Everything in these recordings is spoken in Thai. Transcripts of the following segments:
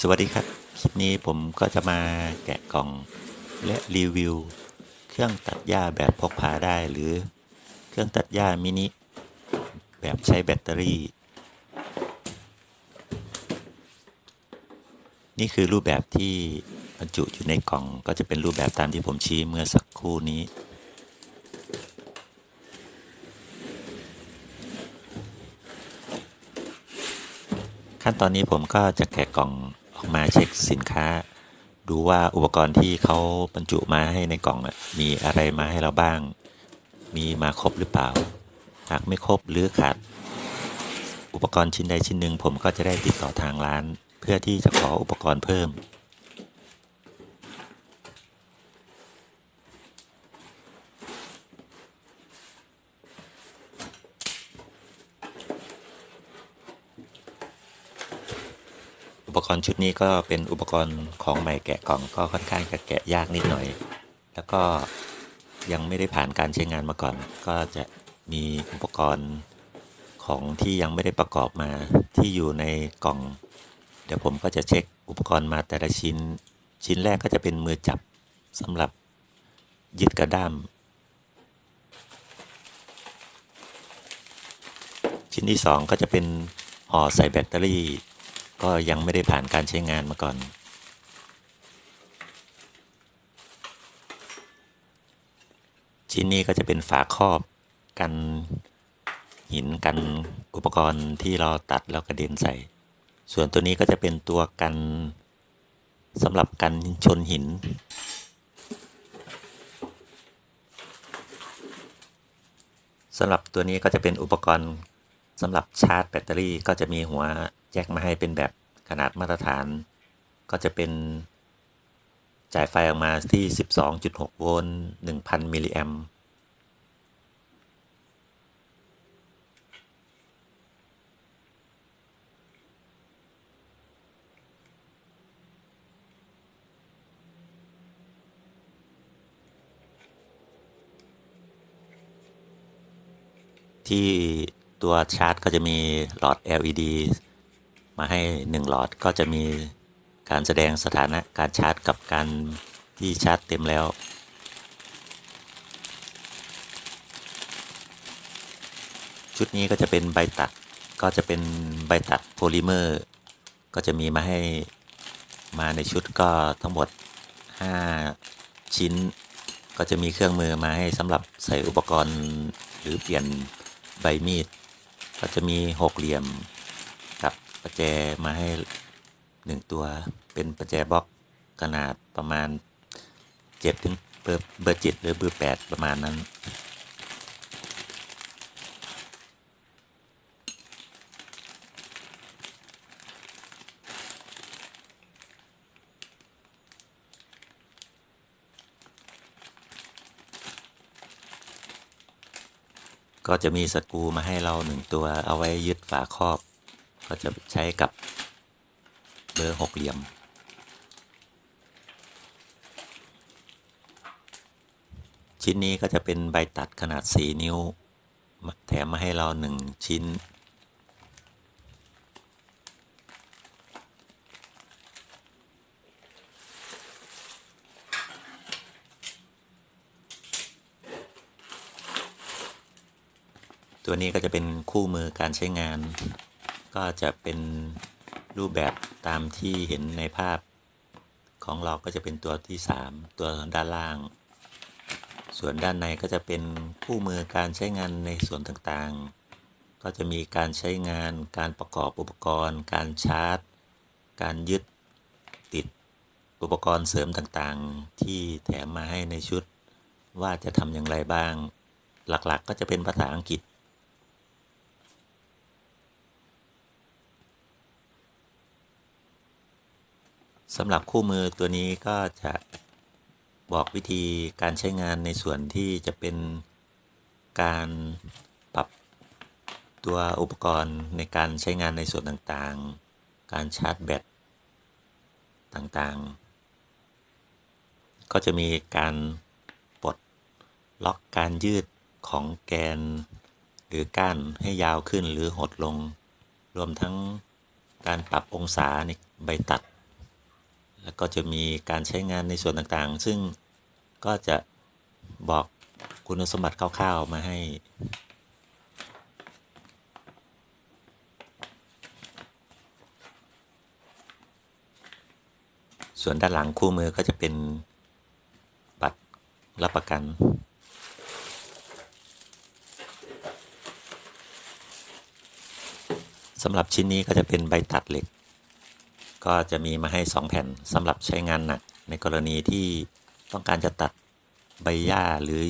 สวัสดีครับ คลิปนี้ผมก็จะมาแกะกล่องและรีวิว เครื่องตัดหญ้าแบบพกพาได้หรือเครื่องตัดหญ้ามินิแบบใช้แบตเตอรี่ นี่คือรูปแบบที่บรรจุอยู่ในกล่องก็จะเป็นรูปแบบตามที่ผมชี้เมื่อสักครู่นี้ขั้นตอนนี้ผมก็จะแกะกล่อง มาเช็คสินค้า ดูว่าอุปกรณ์ที่เขาบรรจุมาให้ในกล่องมีอะไรมาให้เราบ้าง มีมาครบหรือเปล่า หากไม่ครบหรือขาด อุปกรณ์ชิ้นใดชิ้นหนึ่งผมก็จะได้ติดต่อทางร้าน เพื่อที่จะขออุปกรณ์เพิ่ม อุปกรณ์ชุดนี้ก็เป็นอุปกรณ์ของใหม่แกะกล่องก็ค่อนข้างจะแกะยากนิดหน่อย แล้วก็ยังไม่ได้ผ่านการใช้งานมาก่อน ก็จะมีอุปกรณ์ของที่ยังไม่ได้ประกอบมาที่อยู่ในกล่อง เดี๋ยวผมก็จะเช็คอุปกรณ์มาแต่ละชิ้น ชิ้นแรกก็จะเป็นมือจับสำหรับยึดกระด้าม ชิ้นที่สองก็จะเป็นห่อใส่แบตเตอรี่ ก็ยังไม่ได้ผ่านการใช้งานมาก่อน ชิ้นนี้ก็จะเป็นฝาครอบกันหินกันอุปกรณ์ที่เราตัดแล้วกระเด็นใส่ ส่วนตัวนี้ก็จะเป็นตัวกันสำหรับกันชนหินสำหรับตัวนี้ก็จะเป็นอุปกรณ์สำหรับชาร์จแบตเตอรี่ก็จะมีหัว แยกมาให้เป็นแบบขนาดมาตรฐาน ก็จะเป็นจ่ายไฟออกมาที่ 12.6 โวลต์ 1,000 มิลลิแอมป์ที่ตัวชาร์จก็จะมีหลอด LED มาให้ 1 หลอดก็จะมีการแสดงสถานะการชาร์จกับการที่ชาร์จเต็มแล้ว ชุดนี้ก็จะเป็นใบตัดก็จะเป็นใบตัดโพลิเมอร์ก็จะมีมาให้มาในชุดก็ทั้งหมด 5 ชิ้น ก็จะมีเครื่องมือมาให้สำหรับใส่อุปกรณ์หรือเปลี่ยนใบมีด ก็จะมีหกเหลี่ยม ประแจมาให้หนึ่งตัวเป็นประแจบล็อกขนาดประมาณเจ็ดถึงเบอร์เจ็ดหรือเบอร์แปดประมาณนั้น ก็จะมีสกรูมาให้เราหนึ่งตัวเอาไว้ยึดฝาครอบ ก็จะใช้กับเบอร์หกเหลี่ยม ชิ้นนี้ก็จะเป็นใบตัดขนาด 4 นิ้ว แถมมาให้เรา 1 ชิ้น ตัวนี้ก็จะเป็นคู่มือการใช้งาน ก็จะเป็นรูปแบบตามที่เห็นในภาพของเราก็จะเป็นตัวที่ 3 ตัวด้านล่าง ส่วนด้านในก็จะเป็นคู่มือการใช้งานในส่วนต่างๆ ก็จะมีการใช้งานการประกอบอุปกรณ์ การชาร์จ การยึดติดอุปกรณ์เสริมต่างๆ ที่แถมมาให้ในชุด ว่าจะทำอย่างไรบ้าง หลักๆก็จะเป็นภาษาอังกฤษ สำหรับคู่มือตัวนี้ก็จะบอกวิธีการใช้งานในส่วนที่จะเป็นการปรับตัวอุปกรณ์ในการใช้งานในส่วนต่างๆ การชาร์จแบตต่างๆ ก็จะมีการปลดล็อกการยืดของแกน หรือก้านให้ยาวขึ้นหรือหดลง รวมทั้งการปรับองศาในใบตัด แล้วก็จะมีการใช้งานในส่วนต่างๆ ซึ่งก็จะบอกคุณสมบัติคร่าวๆมาให้ ส่วนด้านหลังคู่มือก็จะเป็นบัตรรับประกันสำหรับชิ้นนี้ก็จะเป็นใบตัดเหล็ก ก็จะมีมาให้ 2 แผ่นสำหรับใช้งานหนัก ในกรณีที่ต้องการจะตัดใบหญ้าหรือ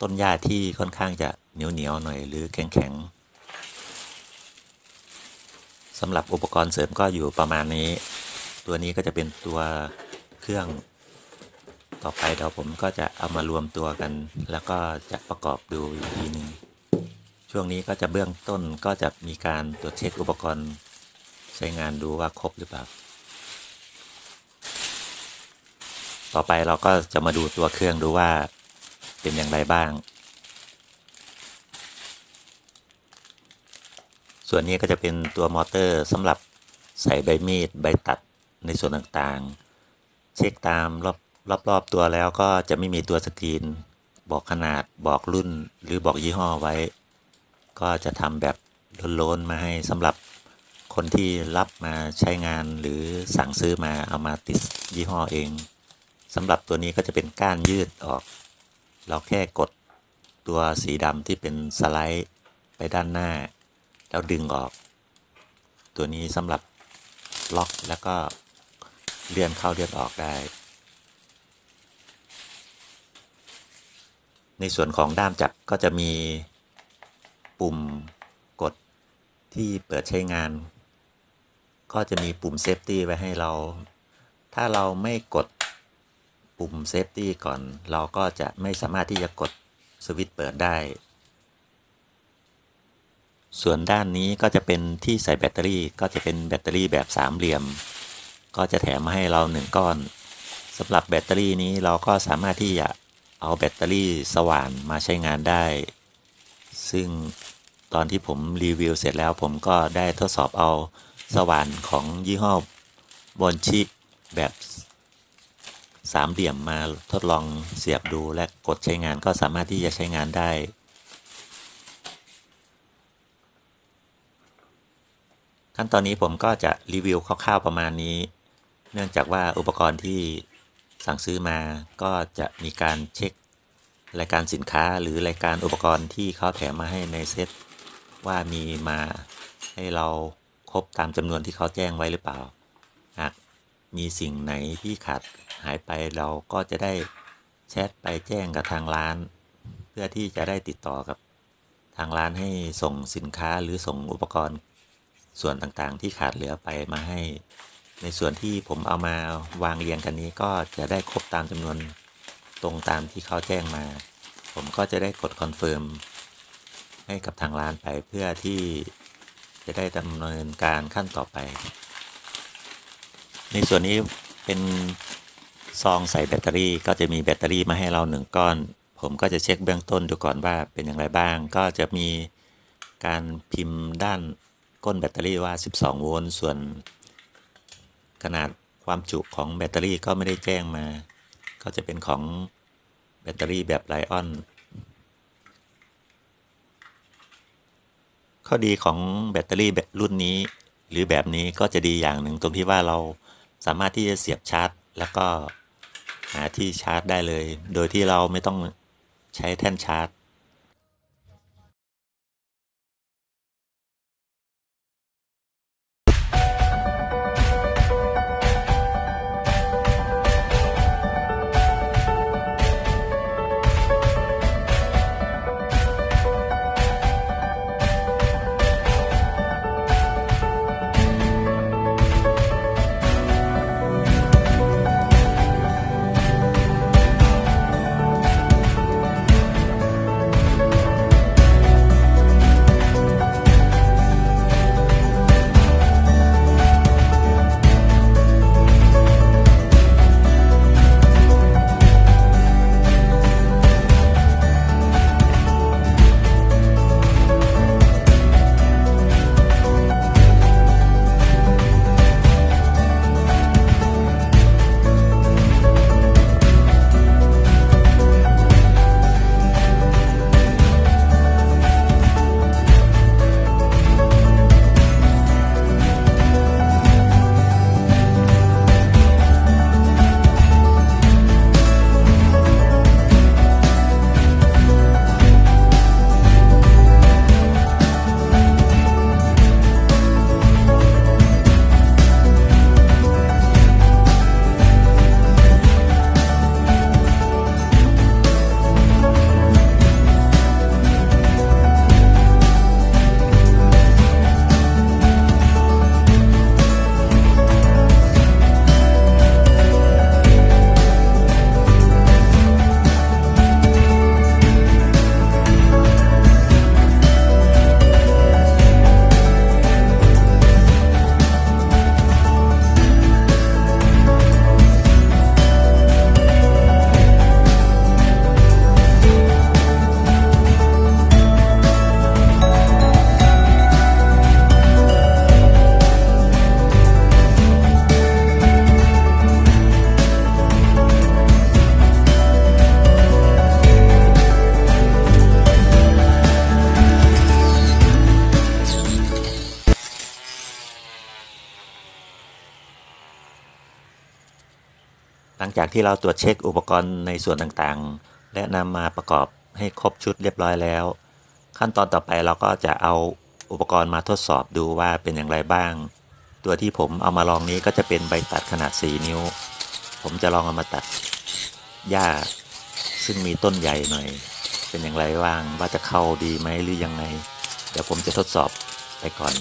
ต้นหญ้าที่ค่อนข้างจะเหนียวเหนียวหน่อยหรือแข็งแข็งสำหรับอุปกรณ์เสริมก็อยู่ประมาณนี้ ตัวนี้ก็จะเป็นตัวเครื่องต่อไปเดี๋ยวผมก็จะเอามารวมตัวกัน แล้วก็จะประกอบดูอีกทีนึงช่วงนี้ก็จะเบื้องต้นก็จะมีการตรวจเช็คอุปกรณ์ใช้งานดูว่าครบหรือเปล่า ต่อไปเราก็จะมาดูตัวเครื่องดูว่าเป็นอย่างไรบ้าง ส่วนนี้ก็จะเป็นตัวมอเตอร์สำหรับใส่ใบมีดใบตัดในส่วนต่างๆ เช็คตามรอบรอบๆตัวแล้วก็จะไม่มีตัวสกรีน บอกขนาดบอกรุ่นหรือบอกยี่ห้อไว้ ก็จะทำแบบโล้นๆมาให้สำหรับคนที่รับมาใช้งานหรือสั่งซื้อมาเอามาติดยี่ห้อเอง สำหรับตัวนี้ก็จะเป็นก้านยืดออก เราแค่กดตัวสีดำที่เป็นสไลด์ไปด้านหน้า แล้วดึงออก ตัวนี้สำหรับล็อกแล้วก็เลื่อนเข้าเลื่อนออกได้ ในส่วนของด้ามจับก็จะมีปุ่มกดที่เปิดใช้งาน ก็จะมีปุ่มเซฟตี้ไว้ให้เรา ถ้าเราไม่กด ปุ่มเซฟตี้ก่อน เราก็จะไม่สามารถที่จะกดสวิตช์เปิดได้ ส่วนด้านนี้ก็จะเป็นที่ใส่แบตเตอรี่ก็จะเป็นแบตเตอรี่แบบสามเหลี่ยม ก็จะแถมมาให้เราหนึ่งก้อนสำหรับแบตเตอรี่นี้เราก็สามารถที่จะเอาแบตเตอรี่สว่านมาใช้งานได้ ซึ่งตอนที่ผมรีวิวเสร็จแล้วผมก็ได้ทดสอบเอาสว่านของยี่ห้อบอนชิแบบ สามเหลี่ยมมาทดลองเสียบดูและกดใช้งานก็สามารถที่จะใช้งานได้ ขั้นตอนนี้ผมก็จะรีวิวคร่าวๆประมาณนี้ เนื่องจากว่าอุปกรณ์ที่สั่งซื้อมาก็จะมีการเช็ครายการสินค้าหรือรายการอุปกรณ์ที่เขาแถมมาให้ในเซ็ตว่ามีมาให้เราครบตามจำนวนที่เขาแจ้งไว้หรือเปล่า หาก มีสิ่งไหนที่ขาดหายไปเราก็จะได้แชทไปแจ้งกับทางร้าน เพื่อที่จะได้ติดต่อกับทางร้านให้ส่งสินค้าหรือส่งอุปกรณ์ส่วนต่างๆ ที่ขาดเหลือไปมาให้ ในส่วนที่ผมเอามาวางเรียงกันนี้ก็จะได้ครบตามจำนวนตรงตามที่เขาแจ้งมา ผมก็จะได้กดคอนเฟิร์มให้กับทางร้านไปเพื่อที่จะได้ดำเนินการขั้นต่อไป ในส่วนนี้เป็นซองใส่แบตเตอรี่ก็จะมีแบตเตอรี่มาให้เราหนึ่งก้อน ผมก็จะเช็คเบื้องต้นดูก่อนว่าเป็นอย่างไรบ้าง ก็จะมีการพิมพ์ด้านก้นแบตเตอรี่ว่า 12 โวลต์ส่วน ขนาดความจุของแบตเตอรี่ก็ไม่ได้แจ้งมา ก็จะเป็นของแบตเตอรี่แบบไลออนข้อดีของแบตเตอรี่แบบรุ่นนี้ หรือแบบนี้ก็จะดีอย่างหนึ่งตรงที่ว่าเรา สามารถที่จะเสียบชาร์จ แล้วก็หาที่ชาร์จได้เลย โดยที่เราไม่ต้องใช้แท่นชาร์จ จากที่เราตรวจเช็คอุปกรณ์ในส่วนต่างๆ และนำมาประกอบให้ครบชุดเรียบร้อยแล้ว ขั้นตอนต่อไปเราก็จะเอาอุปกรณ์มาทดสอบดูว่าเป็นอย่างไรบ้าง ตัวที่ผมเอามาลองนี้ก็จะเป็นใบตัดขนาด 4 นิ้ว ผมจะลองเอามาตัดหญ้า ซึ่งมีต้นใหญ่หน่อย เป็นอย่างไรบ้างว่าจะเข้าดีไหมหรือยังไง เดี๋ยวผมจะทดสอบไปก่อน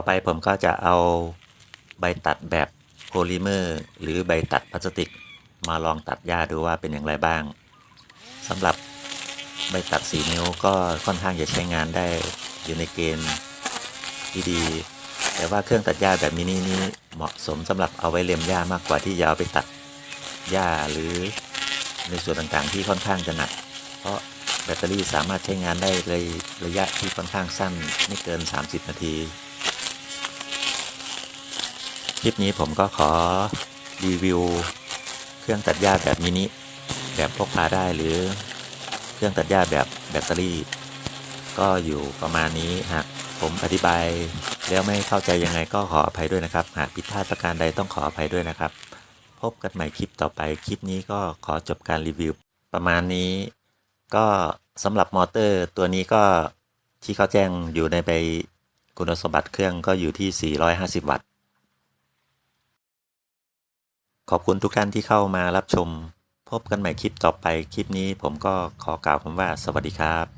ต่อไปผมก็จะเอาใบตัดแบบโพลิเมอร์หรือใบตัดพลาสติก มาลองตัดหญ้าดูว่าเป็นอย่างไรบ้างสำหรับใบตัด4นิ้วก็ค่อนข้างจะใช้งานได้อยู่ในเกณฑ์ที่ดี แต่ว่าเครื่องตัดหญ้าแบบมินินี้เหมาะสมสำหรับเอาไว้เล็มหญ้ามากกว่าที่จะเอาไปตัดหญ้าหรือในส่วนต่างๆที่ค่อนข้างจะหนัก เพราะแบตเตอรี่สามารถใช้งานได้เลยระยะที่ค่อนข้างสั้นไม่เกิน 30 นาที คลิปนี้ผมก็ขอรีวิว เครื่องตัดหญ้าแบบมินิแบบพกพาได้หรือเครื่องตัดหญ้าแบบแบตเตอรี่ ก็อยู่ประมาณนี้หากผมอธิบายแล้วไม่เข้าใจยังไงก็ขออภัยด้วยนะครับ หากผิดพลาดประการใดต้องขออภัยด้วยนะครับ พบกันใหม่คลิปต่อไปคลิปนี้ก็ขอจบการรีวิว ประมาณนี้ ก็สำหรับมอเตอร์ตัวนี้ก็ที่เขาแจ้งอยู่ในใบคุณสมบัติเครื่องก็อยู่ที่ 450 วัตต์ ขอบคุณทุกท่านที่เข้ามารับชม พบกันใหม่คลิปต่อไป คลิปนี้ผมก็ขอกล่าวคำว่าสวัสดีครับ